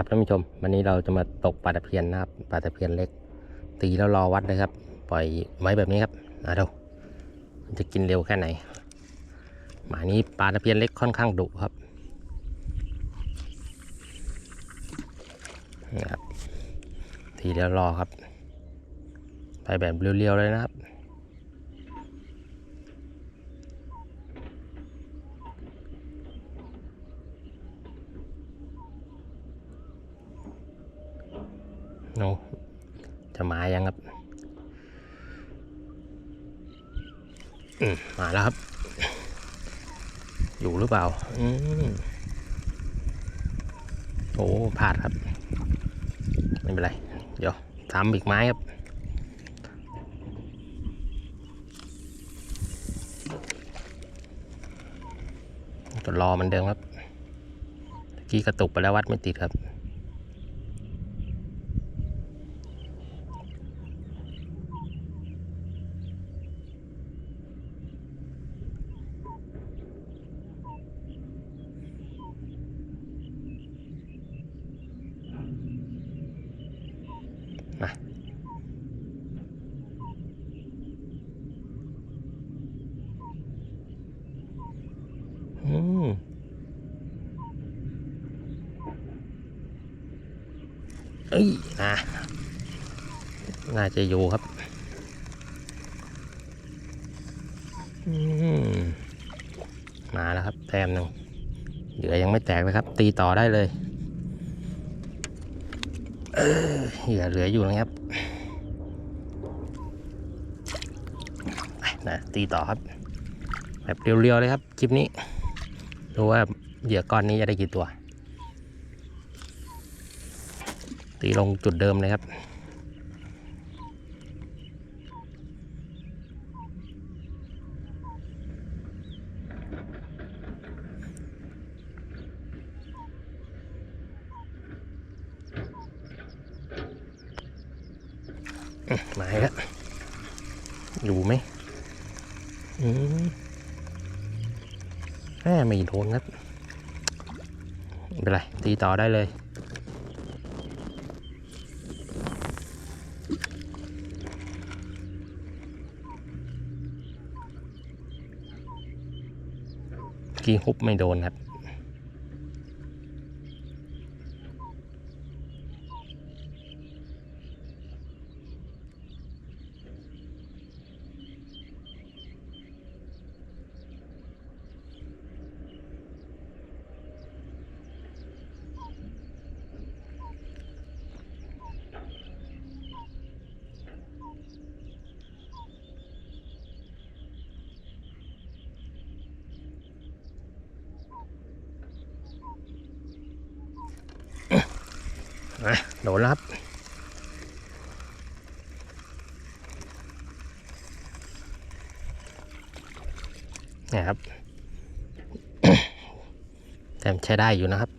ครับท่านผู้ชม วันนี้เราจะมาตกปลาตะเพียนนะครับปลาตะเพียนเล็ก ตีแล้วรอวัดเลยครับ ปล่อยไว้แบบนี้ครับอะดูมันจะกินเร็วแค่ไหนหมานี้ปลาตะเพียนเล็กค่อนข้างดุครับนะครับ ทีเดียวรอครับ ไปแบบเรียวๆเลยนะครับ โนจะมายังครับอืมมาแล้วครับ อยู่หรือเปล่าอืมโอ้พลาดครับ ไม่เป็นไร เดี๋ยวทำอีกไม้ครับจะรอมันเดิมครับเมื่อกี้กระตุกไปแล้ววัดไม่ติดครับ มาอืมเอ้ยนะน่าจะอยู่ครับอืมมาแล้วครับ แต้มหนึ่งเหลือยังไม่แตกเลยครับ ตีต่อได้เลย เหยื่อเหลืออยู่นะครับไปนะตีต่อครับ แบบเรียวๆเลยครับ คลิปนี้ ดูว่าเหยื่อก้อนนี้จะได้กี่ตัว ตีลงจุดเดิมเลยครับ มาอีกแล้วอยู่ไหมอืมแม่ไม่โดนครับไม่เป็นไรตีต่อได้เลยกีฮุบไม่โดนครับ นะโดนแล้วครับนี่ยครับแต่ใช้ได้อยู่นะครับ